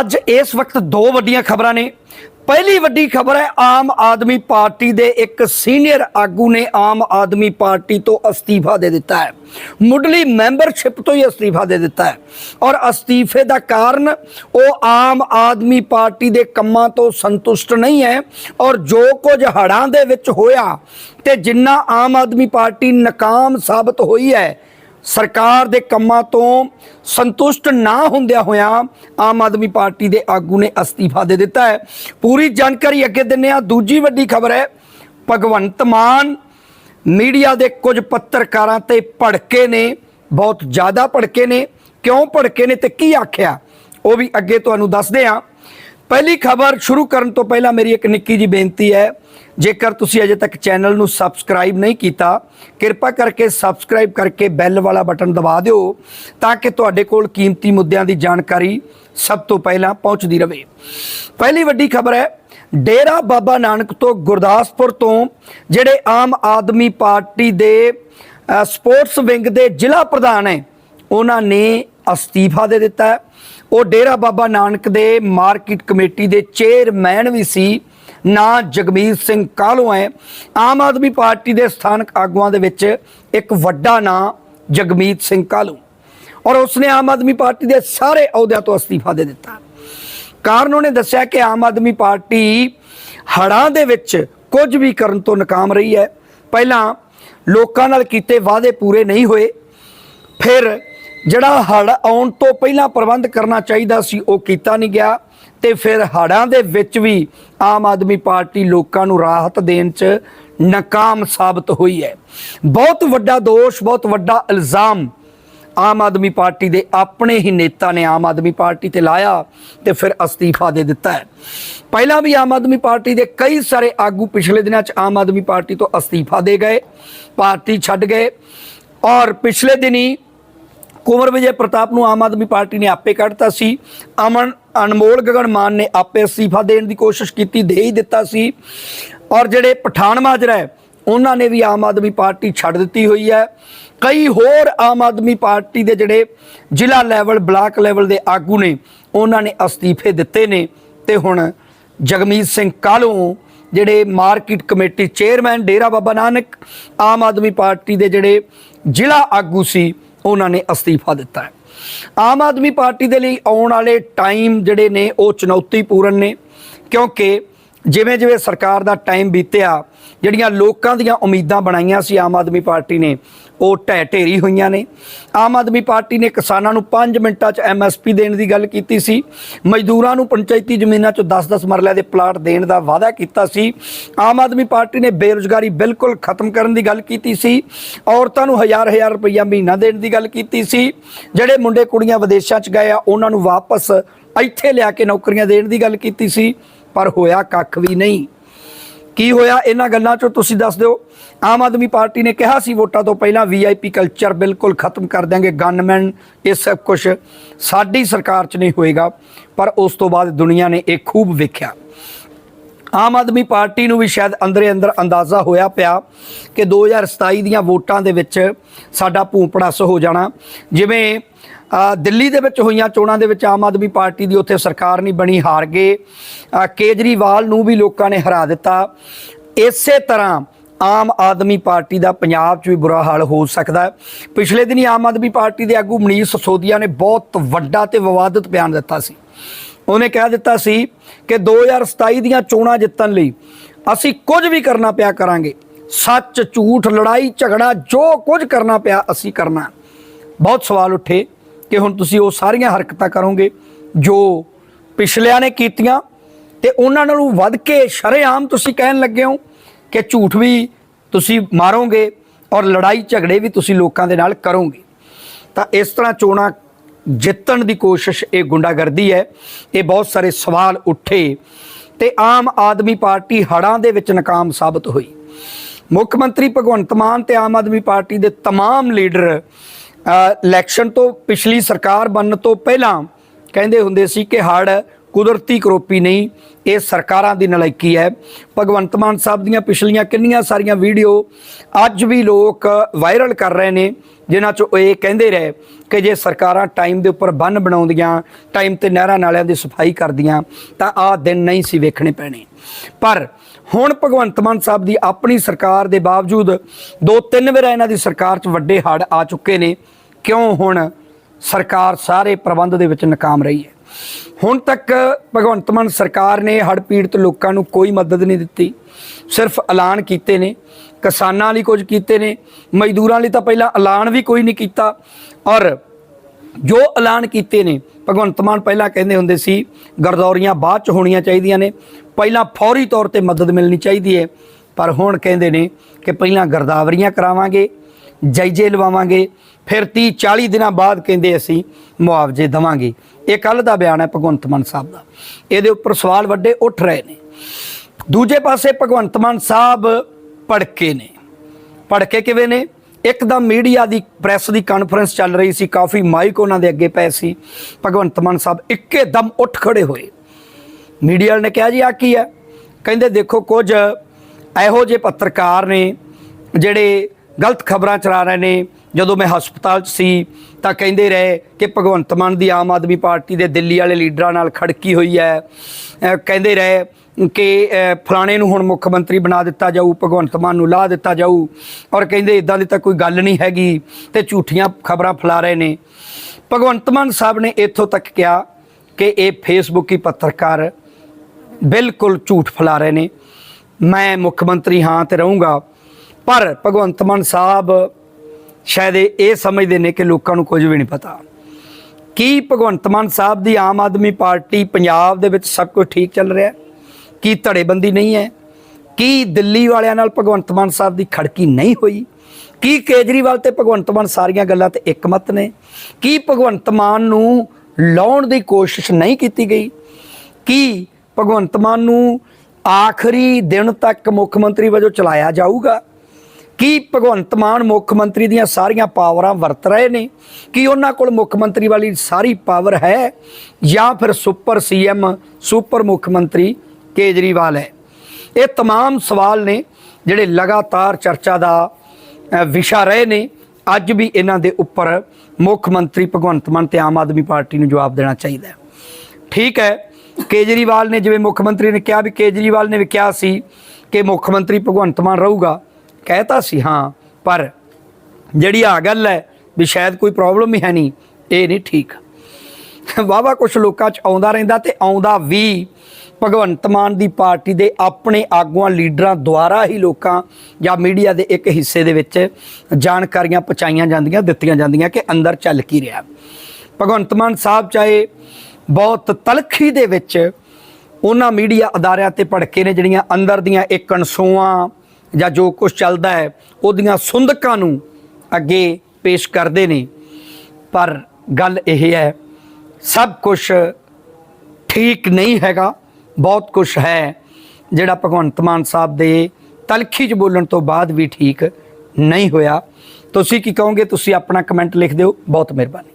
ਅੱਜ ਇਸ ਵਕਤ ਦੋ ਵੱਡੀਆਂ ਖਬਰਾਂ ਨੇ। ਪਹਿਲੀ ਵੱਡੀ ਖਬਰ ਹੈ, ਆਮ ਆਦਮੀ ਪਾਰਟੀ ਦੇ ਇੱਕ ਸੀਨੀਅਰ ਆਗੂ ਨੇ ਆਮ ਆਦਮੀ ਪਾਰਟੀ ਤੋਂ ਅਸਤੀਫਾ ਦੇ ਦਿੱਤਾ ਹੈ। ਮੁੱਢਲੀ ਮੈਂਬਰਸ਼ਿਪ ਤੋਂ ਹੀ ਅਸਤੀਫਾ ਦੇ ਦਿੱਤਾ ਹੈ। ਔਰ ਅਸਤੀਫੇ ਦਾ ਕਾਰਨ ਉਹ ਆਮ ਆਦਮੀ ਪਾਰਟੀ ਦੇ ਕੰਮਾਂ ਤੋਂ ਸੰਤੁਸ਼ਟ ਨਹੀਂ ਹੈ ਔਰ ਜੋ ਕੁਝ ਹੜਾਂ ਦੇ ਵਿੱਚ ਹੋਇਆ ਤੇ ਜਿੰਨਾ ਆਮ ਆਦਮੀ ਪਾਰਟੀ ਨਾਕਾਮ ਸਾਬਤ ਹੋਈ ਹੈ ਸਰਕਾਰ ਦੇ ਕੰਮਾਂ ਤੋਂ ਸੰਤੁਸ਼ਟ ਨਾ ਹੁੰਦਿਆਂ ਹੋਇਆਂ ਆਮ ਆਦਮੀ ਪਾਰਟੀ ਦੇ ਆਗੂ ਨੇ ਅਸਤੀਫਾ ਦੇ ਦਿੱਤਾ ਹੈ। ਪੂਰੀ ਜਾਣਕਾਰੀ ਅੱਗੇ ਦਿੰਨੇ ਆ ਦੂਜੀ ਵੱਡੀ ਖਬਰ ਹੈ, ਭਗਵੰਤ ਮਾਨ ਮੀਡੀਆ ਦੇ ਕੁਝ ਪੱਤਰਕਾਰਾਂ ਤੇ ਭੜਕੇ ਨੇ, ਬਹੁਤ ਜ਼ਿਆਦਾ ਭੜਕੇ ਨੇ। ਕਿਉਂ ਭੜਕੇ ਨੇ ਤੇ ਕੀ ਆਖਿਆ? ਉਹ ਵੀ ਅੱਗੇ ਤੁਹਾਨੂੰ ਦੱਸਦੇ ਆ ਪਹਿਲੀ ਖਬਰ ਸ਼ੁਰੂ ਕਰਨ ਤੋਂ ਪਹਿਲਾਂ ਮੇਰੀ ਇੱਕ ਨਿੱਕੀ ਜੀ ਬੇਨਤੀ ਹੈ, ਜੇਕਰ ਤੁਸੀਂ ਅਜੇ ਤੱਕ ਚੈਨਲ ਨੂੰ ਸਬਸਕ੍ਰਾਈਬ ਨਹੀਂ ਕੀਤਾ, ਕਿਰਪਾ ਕਰਕੇ ਸਬਸਕ੍ਰਾਈਬ ਕਰਕੇ ਬੈਲ ਵਾਲਾ ਬਟਨ ਦਬਾ ਦਿਓ ਤਾਂ ਕਿ ਤੁਹਾਡੇ ਕੋਲ ਕੀਮਤੀ ਮੁੱਦਿਆਂ ਦੀ ਜਾਣਕਾਰੀ ਸਭ ਤੋਂ ਪਹਿਲਾਂ ਪਹੁੰਚਦੀ ਰਹੇ ਪਹਿਲੀ ਵੱਡੀ ਖਬਰ ਹੈ, ਡੇਰਾ ਬਾਬਾ ਨਾਨਕ ਤੋਂ ਗੁਰਦਾਸਪੁਰ ਤੋਂ ਜਿਹੜੇ ਆਮ ਆਦਮੀ ਪਾਰਟੀ ਦੇ ਸਪੋਰਟਸ ਵਿੰਗ ਦੇ ਜ਼ਿਲ੍ਹਾ ਪ੍ਰਧਾਨ ਹੈ, ਉਹਨਾਂ ਨੇ ਅਸਤੀਫਾ ਦੇ ਦਿੱਤਾ ਹੈ। ਉਹ ਡੇਰਾ ਬਾਬਾ ਨਾਨਕ ਦੇ ਮਾਰਕੀਟ ਕਮੇਟੀ ਦੇ ਚੇਅਰਮੈਨ ਵੀ ਸੀ, ਨਾ ਜਗਮੀਤ ਸਿੰਘ ਕਾਹਲੋਂ ਹੈ। ਆਮ ਆਦਮੀ ਪਾਰਟੀ ਦੇ ਸਥਾਨਕ ਆਗੂਆਂ ਦੇ ਵਿੱਚ ਇੱਕ ਵੱਡਾ ਨਾਂ ਜਗਮੀਤ ਸਿੰਘ ਕਾਹਲੋਂ। ਔਰ ਉਸਨੇ ਆਮ ਆਦਮੀ ਪਾਰਟੀ ਦੇ ਸਾਰੇ ਅਹੁਦਿਆਂ ਤੋਂ ਅਸਤੀਫਾ ਦੇ ਦਿੱਤਾ। ਕਾਰਨ ਉਹਨੇ ਦੱਸਿਆ ਕਿ ਆਮ ਆਦਮੀ ਪਾਰਟੀ ਹੜਾਂ ਦੇ ਵਿੱਚ ਕੁਝ ਵੀ ਕਰਨ ਤੋਂ ਨਾਕਾਮ ਰਹੀ ਹੈ। ਪਹਿਲਾਂ ਲੋਕਾਂ ਨਾਲ ਕੀਤੇ ਵਾਅਦੇ ਪੂਰੇ ਨਹੀਂ ਹੋਏ। ਫਿਰ ਜਿਹੜਾ ਹੜ ਆਉਣ ਤੋਂ ਪਹਿਲਾਂ ਪ੍ਰਬੰਧ ਕਰਨਾ ਚਾਹੀਦਾ ਸੀ, ਉਹ ਕੀਤਾ ਨਹੀਂ ਗਿਆ ਤੇ ਫਿਰ ਹੜਾਂ ਦੇ ਵਿੱਚ ਵੀ ਆਮ ਆਦਮੀ ਪਾਰਟੀ ਲੋਕਾਂ ਨੂੰ ਰਾਹਤ ਦੇਣ 'ਚ ਨਾਕਾਮ ਸਾਬਤ ਹੋਈ ਹੈ। ਬਹੁਤ ਵੱਡਾ ਦੋਸ਼, ਬਹੁਤ ਵੱਡਾ ਇਲਜ਼ਾਮ ਆਮ ਆਦਮੀ ਪਾਰਟੀ ਦੇ ਆਪਣੇ ਹੀ ਨੇਤਾ ਨੇ ਆਮ ਆਦਮੀ ਪਾਰਟੀ ਤੇ ਲਾਇਆ ਤੇ ਫਿਰ ਅਸਤੀਫਾ ਦੇ ਦਿੱਤਾ ਹੈ। ਪਹਿਲਾਂ ਵੀ ਆਮ ਆਦਮੀ ਪਾਰਟੀ ਦੇ ਕਈ ਸਾਰੇ ਆਗੂ ਪਿਛਲੇ ਦਿਨਾਂ 'ਚ ਆਮ ਆਦਮੀ ਪਾਰਟੀ ਤੋਂ ਅਸਤੀਫਾ ਦੇ ਗਏ, ਪਾਰਟੀ ਛੱਡ ਗਏ ਔਰ ਪਿਛਲੇ ਦਿਨੀ ਕੁੰਵਰ ਵਿਜੇ ਪ੍ਰਤਾਪ ਨੂੰ ਆਮ ਆਦਮੀ ਪਾਰਟੀ ਨੇ ਆਪੇ ਕੱਢਤਾ ਸੀ। ਅਮਨ ਅਨਮੋਲ ਗਗਨ ਮਾਨ ਨੇ ਆਪੇ ਅਸਤੀਫਾ ਦੇਣ ਦੀ ਕੋਸ਼ਿਸ਼ ਕੀਤੀ, ਦੇ ਹੀ ਦਿੱਤਾ ਸੀ। ਔਰ ਜਿਹੜੇ ਪਠਾਨ ਮਾਜਰਾ ਹੈ, ਉਹਨਾਂ ਨੇ ਵੀ ਆਮ ਆਦਮੀ ਪਾਰਟੀ ਛੱਡ ਦਿੱਤੀ ਹੋਈ ਹੈ। ਕਈ ਹੋਰ ਆਮ ਆਦਮੀ ਪਾਰਟੀ ਦੇ ਜਿਹੜੇ ਜ਼ਿਲ੍ਹਾ ਲੈਵਲ, ਬਲਾਕ ਲੈਵਲ ਦੇ ਆਗੂ ਨੇ, ਉਹਨਾਂ ਨੇ ਅਸਤੀਫੇ ਦਿੱਤੇ ਨੇ। ਤੇ ਹੁਣ ਜਗਮੀਤ ਸਿੰਘ ਕਾਲੋਂ, ਜਿਹੜੇ market committee chairman, Dera Baba Nanak Aam Aadmi party ਦੇ ਜਿਹੜੇ ਜ਼ਿਲ੍ਹਾ ਆਗੂ ਸੀ ਉਹਨਾਂ ਨੇ ਅਸਤੀਫਾ ਦਿੱਤਾ ਹੈ। ਆਮ ਆਦਮੀ ਪਾਰਟੀ ਦੇ ਲਈ ਆਉਣ ਵਾਲੇ ਟਾਈਮ ਜਿਹੜੇ ਨੇ, ਉਹ ਚੁਣੌਤੀਪੂਰਨ ਨੇ, ਕਿਉਂਕਿ ਜਿਵੇਂ ਜਿਵੇਂ ਸਰਕਾਰ ਦਾ ਟਾਈਮ ਬੀਤਿਆ, ਜਿਹੜੀਆਂ ਲੋਕਾਂ ਦੀਆਂ ਉਮੀਦਾਂ ਬਣਾਈਆਂ ਸੀ ਆਮ ਆਦਮੀ ਪਾਰਟੀ ਨੇ ਉਹ ਢਹਿ ਢੇਰੀ ਹੋਈਆਂ ਨੇ। ਆਮ ਆਦਮੀ ਪਾਰਟੀ ਨੇ ਕਿਸਾਨਾਂ ਨੂੰ 5 ਮਿੰਟਾਂ 'ਚ ਐਮਐਸਪੀ ਦੇਣ ਦੀ ਗੱਲ ਕੀਤੀ ਸੀ। ਮਜ਼ਦੂਰਾਂ ਨੂੰ ਪੰਚਾਇਤੀ ਜ਼ਮੀਨਾਂ 'ਚੋਂ 10-10 ਮਰਲਿਆਂ ਦੇ ਪਲਾਟ ਦੇਣ ਦਾ ਵਾਅਦਾ ਕੀਤਾ ਸੀ। ਆਮ ਆਦਮੀ ਪਾਰਟੀ ਨੇ ਬੇਰੁਜ਼ਗਾਰੀ ਬਿਲਕੁਲ ਖਤਮ ਕਰਨ ਦੀ ਗੱਲ ਕੀਤੀ ਸੀ। ਔਰਤਾਂ ਨੂੰ ਹਜ਼ਾਰ ਹਜ਼ਾਰ ਰੁਪਈਆ ਮਹੀਨਾ ਦੇਣ ਦੀ ਗੱਲ ਕੀਤੀ ਸੀ। ਜਿਹੜੇ ਮੁੰਡੇ ਕੁੜੀਆਂ ਵਿਦੇਸ਼ਾਂ 'ਚ ਗਏ ਆ, ਉਹਨਾਂ ਨੂੰ ਵਾਪਸ ਇੱਥੇ ਲਿਆ ਕੇ ਨੌਕਰੀਆਂ ਦੇਣ ਦੀ ਗੱਲ ਕੀਤੀ ਸੀ। ਪਰ ਹੋਇਆ ਕੱਖ ਵੀ ਨਹੀਂ। ਕੀ ਹੋਇਆ? ਇਹਨਾਂ ਗੱਲਾਂ 'ਚੋਂ ਤੁਸੀਂ ਦੱਸ ਦਿਓ। ਆਮ ਆਦਮੀ ਪਾਰਟੀ ਨੇ ਕਿਹਾ ਸੀ ਵੋਟਾਂ ਤੋਂ ਪਹਿਲਾਂ ਵੀਆਈਪੀ ਕਲਚਰ ਬਿਲਕੁਲ ਖਤਮ ਕਰ ਦਿਆਂਗੇ। ਗਨਮੈਨ ਇਹ ਸਭ ਕੁਝ ਸਾਡੀ ਸਰਕਾਰ 'ਚ ਨਹੀਂ ਹੋਏਗਾ, ਪਰ ਉਸ ਤੋਂ ਬਾਅਦ ਦੁਨੀਆ ਨੇ ਇਹ ਖੂਬ ਵੇਖਿਆ। ਆਮ ਆਦਮੀ ਪਾਰਟੀ ਨੂੰ ਵੀ ਸ਼ਾਇਦ ਅੰਦਰੇ ਅੰਦਰ ਅੰਦਾਜ਼ਾ ਹੋਇਆ ਪਿਆ ਕਿ 2027 ਦੀਆਂ ਵੋਟਾਂ ਦੇ ਵਿੱਚ ਸਾਡਾ ਭੂਪੜਸ ਹੋ ਜਾਣਾ। ਜਿਵੇਂ ਦਿੱਲੀ ਦੇ ਵਿੱਚ ਹੋਈਆਂ ਚੋਣਾਂ ਦੇ ਵਿੱਚ ਆਮ ਆਦਮੀ ਪਾਰਟੀ ਦੀ ਉੱਥੇ ਸਰਕਾਰ ਨਹੀਂ ਬਣੀ, ਹਾਰ ਗਏ। ਕੇਜਰੀਵਾਲ ਨੂੰ ਵੀ ਲੋਕਾਂ ਨੇ ਹਰਾ ਦਿੱਤਾ। ਇਸੇ ਤਰ੍ਹਾਂ ਆਮ ਆਦਮੀ ਪਾਰਟੀ ਦਾ ਪੰਜਾਬ 'ਚ ਵੀ ਬੁਰਾ ਹਾਲ ਹੋ ਸਕਦਾ ਹੈ। ਪਿਛਲੇ ਦਿਨੀ ਆਮ ਆਦਮੀ ਪਾਰਟੀ ਦੇ ਆਗੂ ਮਨੀਸ਼ ਸਸੋਦੀਆ ਨੇ ਬਹੁਤ ਵੱਡਾ ਤੇ ਵਿਵਾਦਿਤ ਬਿਆਨ ਦਿੱਤਾ ਸੀ। ਉਹਨੇ ਕਹਿ ਦਿੱਤਾ ਸੀ ਕਿ 2027 ਦੀਆਂ ਚੋਣਾਂ ਜਿੱਤਣ ਲਈ ਅਸੀਂ ਕੁਝ ਵੀ ਕਰਨਾ ਪਿਆ ਕਰਾਂਗੇ। ਸੱਚ, ਝੂਠ, ਲੜਾਈ, ਝਗੜਾ, ਜੋ ਕੁਝ ਕਰਨਾ ਪਿਆ ਅਸੀਂ ਕਰਨਾ। ਬਹੁਤ ਸਵਾਲ ਉੱਠੇ। ਕਿ ਹੁਣ ਤੁਸੀਂ ਉਹ ਸਾਰੀਆਂ ਹਰਕਤਾਂ ਕਰੋਗੇ ਜੋ ਪਿਛਲਿਆਂ ਨੇ ਕੀਤੀਆਂ ਤੇ ਉਹਨਾਂ ਨਾਲੋਂ ਵੱਧ ਕੇ ਸ਼ਰੇਆਮ ਤੁਸੀਂ ਕਹਿਣ ਲੱਗੇ ਹੋ ਕਿ ਝੂਠ ਵੀ ਤੁਸੀਂ ਮਾਰੋਗੇ ਔਰ ਲੜਾਈ ਝਗੜੇ ਵੀ ਤੁਸੀਂ ਲੋਕਾਂ ਦੇ ਨਾਲ ਕਰੋਗੇ ਤਾਂ ਇਸ ਤਰ੍ਹਾਂ ਚੋਣਾਂ ਜਿੱਤਣ ਦੀ ਕੋਸ਼ਿਸ਼ ਇਹ ਗੁੰਡਾਗਰਦੀ ਹੈ ਇਹ ਬਹੁਤ ਸਾਰੇ ਸਵਾਲ ਉੱਠੇ ਤੇ ਆਮ ਆਦਮੀ ਪਾਰਟੀ ਹੜਾਂ ਦੇ ਵਿੱਚ ਨਾਕਾਮ ਸਾਬਤ ਹੋਈ ਮੁੱਖ ਮੰਤਰੀ ਭਗਵੰਤ ਮਾਨ ਤੇ ਆਮ ਆਦਮੀ ਪਾਰਟੀ ਦੇ तमाम ਲੀਡਰ ਅ, ਇਲੈਕਸ਼ਨ ਤੋਂ ਪਿਛਲੀ ਸਰਕਾਰ ਬਣਨ ਤੋਂ ਪਹਿਲਾਂ ਕਹਿੰਦੇ ਹੁੰਦੇ ਸੀ ਕਿ ਹੜ ਕੁਦਰਤੀ ਕਰੋਪੀ ਨਹੀਂ, ਇਹ ਸਰਕਾਰਾਂ ਦੀ ਨਲਾਇਕੀ ਹੈ। ਭਗਵੰਤ ਮਾਨ ਸਾਹਿਬ ਦੀਆਂ ਪਿਛਲੀਆਂ ਕਿੰਨੀਆਂ ਸਾਰੀਆਂ ਵੀਡੀਓ ਅੱਜ ਵੀ ਲੋਕ ਵਾਇਰਲ ਕਰ ਰਹੇ ਨੇ, ਜਿਨ੍ਹਾਂ 'ਚ ਇਹ ਕਹਿੰਦੇ ਰਹੇ ਕਿ ਜੇ ਸਰਕਾਰਾਂ ਟਾਈਮ ਦੇ ਉੱਪਰ ਬੰਨ ਬਣਾਉਂਦੀਆਂ, ਟਾਈਮ ਤੇ ਨਹਿਰਾਂ ਨਾਲਿਆਂ ਦੀ ਸਫ਼ਾਈ ਕਰਦੀਆਂ, ਤਾਂ ਆਹ ਦਿਨ ਨਹੀਂ ਸੀ ਵੇਖਣੇ ਪੈਣੇ। ਪਰ ਹੁਣ ਭਗਵੰਤ ਮਾਨ ਸਾਹਿਬ ਦੀ ਆਪਣੀ ਸਰਕਾਰ ਦੇ ਬਾਵਜੂਦ ਦੋ ਤਿੰਨ ਵਾਰ ਇਹਨਾਂ ਦੀ ਸਰਕਾਰ 'ਚ ਵੱਡੇ ਹੜ੍ਹ ਆ ਚੁੱਕੇ ਨੇ, ਕਿਉਂ ਹੁਣ ਸਰਕਾਰ ਸਾਰੇ ਪ੍ਰਬੰਧ ਦੇ ਵਿੱਚ ਨਾਕਾਮ ਰਹੀ ਹੈ? ਹੁਣ ਤੱਕ ਭਗਵੰਤ ਮਾਨ ਸਰਕਾਰ ਨੇ ਹੜ੍ਹ ਪੀੜਤ ਲੋਕਾਂ ਨੂੰ ਕੋਈ ਮਦਦ ਨਹੀਂ ਦਿੱਤੀ। ਸਿਰਫ ਐਲਾਨ ਕੀਤੇ ਨੇ। ਕਿਸਾਨਾਂ ਲਈ ਕੁਝ ਕੀਤੇ ਨੇ। ਮਜ਼ਦੂਰਾਂ ਲਈ ਤਾਂ ਪਹਿਲਾਂ ਐਲਾਨ ਵੀ ਕੋਈ ਨਹੀਂ ਕੀਤਾ। ਔਰ ਜੋ ਐਲਾਨ ਕੀਤੇ ਨੇ, ਭਗਵੰਤ ਮਾਨ ਪਹਿਲਾਂ ਕਹਿੰਦੇ ਹੁੰਦੇ ਸੀ, ਗਰਦੌਰੀਆਂ ਬਾਅਦ ਚ ਹੋਣੀਆਂ ਚਾਹੀਦੀਆਂ ਨੇ। ਪਹਿਲਾਂ ਫੌਰੀ ਤੌਰ ਤੇ ਮਦਦ ਮਿਲਣੀ ਚਾਹੀਦੀ ਹੈ। ਪਰ ਹੁਣ ਕਹਿੰਦੇ ਨੇ ਕਿ ਪਹਿਲਾਂ ਗਰਦਾਵਰੀਆਂ ਕਰਾਵਾਂਗੇ ਜਾਇਜੇ ਲਵਾਵਾਂਗੇ। ਫਿਰ 30 40 ਦਿਨਾਂ ਬਾਅਦ ਕਹਿੰਦੇ ਅਸੀਂ ਮੁਆਵਜ਼ੇ ਦਵਾਂਗੇ। ਇਹ ਕੱਲ ਦਾ ਬਿਆਨ ਹੈ ਭਗਵੰਤ ਮਾਨ ਸਾਹਿਬ ਦਾ। ਇਹਦੇ ਉੱਪਰ ਸਵਾਲ ਵੱਡੇ ਉੱਠ ਰਹੇ ਨੇ। ਦੂਜੇ ਪਾਸੇ ਭਗਵੰਤ ਮਾਨ ਸਾਹਿਬ ਭੜਕੇ ਨੇ। ਭੜਕੇ ਕਿਵੇਂ ਨੇ? ਇੱਕਦਮ ਮੀਡੀਆ ਦੀ, ਪ੍ਰੈਸ ਦੀ ਕਾਨਫਰੰਸ ਚੱਲ ਰਹੀ ਸੀ, ਕਾਫੀ ਮਾਈਕ ਉਹਨਾਂ ਦੇ ਅੱਗੇ ਪਏ ਸੀ। ਭਗਵੰਤ ਮਾਨ ਸਾਹਿਬ ਇੱਕੇ ਦਮ ਉੱਠ ਖੜੇ ਹੋਏ। ਮੀਡੀਆ ਨੇ ਕਿਹਾ ਜੀ ਆ ਕੀ ਹੈ? ਕਹਿੰਦੇ ਦੇਖੋ, ਕੁਝ ਇਹੋ ਜਿਹੇ ਪੱਤਰਕਾਰ ਨੇ ਜਿਹੜੇ ਗਲਤ ਖਬਰਾਂ ਚਲਾ ਰਹੇ ਨੇ। ਜਦੋਂ ਮੈਂ ਹਸਪਤਾਲ 'ਚ ਸੀ, ਤਾਂ ਕਹਿੰਦੇ ਰਹੇ ਕਿ ਭਗਵੰਤ ਮਾਨ ਦੀ ਆਮ ਆਦਮੀ ਪਾਰਟੀ ਦੇ ਦਿੱਲੀ ਵਾਲੇ ਲੀਡਰਾਂ ਨਾਲ ਖੜਕੀ ਹੋਈ ਹੈ। ਕਹਿੰਦੇ ਰਹੇ ਕਿ ਫਲਾਣੇ ਨੂੰ ਹੁਣ ਮੁੱਖ ਮੰਤਰੀ ਬਣਾ ਦਿੱਤਾ ਜਾਊ, ਭਗਵੰਤ ਮਾਨ ਨੂੰ ਲਾ ਦਿੱਤਾ ਜਾਊ। ਔਰ ਕਹਿੰਦੇ ਇਦਾਂ ਦੀ ਤਾਂ ਕੋਈ ਗੱਲ ਨਹੀਂ ਹੈਗੀ ਤੇ ਝੂਠੀਆਂ ਖਬਰਾਂ ਫੈਲਾ ਰਹੇ ਨੇ। ਭਗਵੰਤ ਮਾਨ ਸਾਹਿਬ ਨੇ ਇੱਥੋਂ ਤੱਕ ਕਿਹਾ ਕਿ ਇਹ ਫੇਸਬੁੱਕੀ ਪੱਤਰਕਾਰ ਬਿਲਕੁਲ ਝੂਠ ਫੈਲਾ ਰਹੇ ਨੇ। ਮੈਂ ਮੁੱਖ ਮੰਤਰੀ ਹਾਂ ਤੇ ਰਹੂੰਗਾ। ਪਰ ਭਗਵੰਤ ਮਾਨ ਸਾਹਿਬ ਸ਼ਾਇਦ ਇਹ ਸਮਝਦੇ ਨੇ ਕਿ ਲੋਕਾਂ ਨੂੰ ਕੁਝ ਵੀ ਨਹੀਂ ਪਤਾ। ਕੀ ਭਗਵੰਤ ਮਾਨ ਸਾਹਿਬ ਦੀ ਆਮ ਆਦਮੀ ਪਾਰਟੀ ਪੰਜਾਬ ਦੇ ਵਿੱਚ ਸਭ ਕੁਝ ਠੀਕ ਚੱਲ ਰਿਹਾ ਕੀ ਧੜੇਬੰਦੀ ਨਹੀਂ ਹੈ? ਕੀ ਦਿੱਲੀ ਵਾਲਿਆਂ ਨਾਲ ਭਗਵੰਤ ਮਾਨ ਸਾਹਿਬ ਦੀ ਖੜਕੀ ਨਹੀਂ ਹੋਈ? ਕੀ ਕੇਜਰੀਵਾਲ ਤੇ ਭਗਵੰਤ ਮਾਨ ਸਾਰੀਆਂ ਗੱਲਾਂ ਤੇ ਇੱਕਮਤ ਨੇ? ਕੀ ਭਗਵੰਤ ਮਾਨ ਨੂੰ ਲਾਉਣ ਦੀ ਕੋਸ਼ਿਸ਼ ਨਹੀਂ ਕੀਤੀ ਗਈ? ਕੀ ਭਗਵੰਤ ਮਾਨ ਨੂੰ ਆਖਰੀ ਦਿਨ ਤੱਕ ਮੁੱਖ ਮੰਤਰੀ ਵਜੋਂ ਚਲਾਇਆ ਜਾਊਗਾ? ਕੀ ਭਗਵੰਤ ਮਾਨ ਮੁੱਖ ਮੰਤਰੀ ਦੀਆਂ ਸਾਰੀਆਂ ਪਾਵਰਾਂ ਵਰਤ ਰਹੇ ਨੇ ਕੀ ਉਹਨਾਂ ਕੋਲ ਮੁੱਖ ਮੰਤਰੀ ਵਾਲੀ ਸਾਰੀ ਪਾਵਰ ਹੈ ਜਾਂ ਫਿਰ ਸੁਪਰ ਸੀਐਮ ਸੁਪਰ ਮੁੱਖ ਮੰਤਰੀ ਕੇਜਰੀਵਾਲ ਹੈ ਇਹ तमाम ਸਵਾਲ ਨੇ ਜਿਹੜੇ ਲਗਾਤਾਰ ਚਰਚਾ ਦਾ ਅ, ਵਿਸ਼ਾ ਰਹੇ ਨੇ ਅੱਜ ਵੀ ਇਹਨਾਂ ਦੇ ਉੱਪਰ ਮੁੱਖ ਮੰਤਰੀ ਭਗਵੰਤ ਮਾਨ ਤੇ ਆਮ ਆਦਮੀ ਪਾਰਟੀ ਨੂੰ ਜਵਾਬ ਦੇਣਾ ਚਾਹੀਦਾ ਹੈ ਠੀਕ ਹੈ ਕੇਜਰੀਵਾਲ ਨੇ ਜਿਵੇਂ ਮੁੱਖ ਮੰਤਰੀ ਨੇ ਕਿਹਾ ਵੀ ਕੇਜਰੀਵਾਲ ਨੇ ਵੀ ਕਿਹਾ ਸੀ ਕਿ ਮੁੱਖ ਮੰਤਰੀ ਭਗਵੰਤ ਮਾਨ ਰਹੂਗਾ ਕਹਿਤਾ ਸੀ, ਹਾਂ, ਪਰ ਜਿਹੜੀ ਆ ਗੱਲ ਹੈ ਵੀ ਸ਼ਾਇਦ ਕੋਈ ਪ੍ਰੋਬਲਮ ਹੀ ਹੈ ਨਹੀਂ, ਇਹ ਨਹੀਂ ਠੀਕ। ਵਾਵਾ ਕੁਝ ਲੋਕਾਂ 'ਚ ਆਉਂਦਾ ਰਹਿੰਦਾ ਤੇ ਆਉਂਦਾ ਵੀ ਭਗਵੰਤ ਮਾਨ ਦੀ ਪਾਰਟੀ ਦੇ ਆਪਣੇ ਆਗੂਆਂ, ਲੀਡਰਾਂ ਦੁਆਰਾ ਹੀ ਲੋਕਾਂ ਜਾਂ ਮੀਡੀਆ ਦੇ ਇੱਕ ਹਿੱਸੇ ਦੇ ਵਿੱਚ ਜਾਣਕਾਰੀਆਂ ਪਹੁੰਚਾਈਆਂ ਜਾਂਦੀਆਂ, ਦਿੱਤੀਆਂ ਜਾਂਦੀਆਂ ਕਿ ਅੰਦਰ ਚੱਲ ਕੀ ਰਿਹਾ। ਭਗਵੰਤ ਮਾਨ ਸਾਹਿਬ ਚਾਹੇ ਬਹੁਤ ਤਲਖੀ ਦੇ ਵਿੱਚ ਉਹਨਾਂ ਮੀਡੀਆ ਅਦਾਰਿਆਂ ਤੇ ਭੜਕੇ ਨੇ ਜਿਹੜੀਆਂ ਅੰਦਰ ਦੀਆਂ ਇਹ ਅਣਸੋਆਂ ਜਾਂ ਜੋ ਕੁਝ ਚੱਲਦਾ ਹੈ, ਉਹਦੀਆਂ ਸੁੰਦਕਾਂ ਨੂੰ ਅੱਗੇ ਪੇਸ਼ ਕਰਦੇ ਨੇ। ਪਰ ਗੱਲ ਇਹ ਹੈ, ਸਭ ਕੁਝ ਠੀਕ ਨਹੀਂ ਹੈਗਾ, ਬਹੁਤ ਕੁਝ ਹੈ, ਜਿਹੜਾ ਭਗਵੰਤ ਮਾਨ ਸਾਹਿਬ ਦੇ ਤਲਖੀ 'ਚ ਬੋਲਣ ਤੋਂ ਬਾਅਦ ਵੀ ਠੀਕ ਨਹੀਂ ਹੋਇਆ। ਤੁਸੀਂ ਕੀ ਕਹੋਗੇ? ਤੁਸੀਂ ਆਪਣਾ ਕਮੈਂਟ ਲਿਖ ਦਿਓ। ਬਹੁਤ ਮਿਹਰਬਾਨੀ।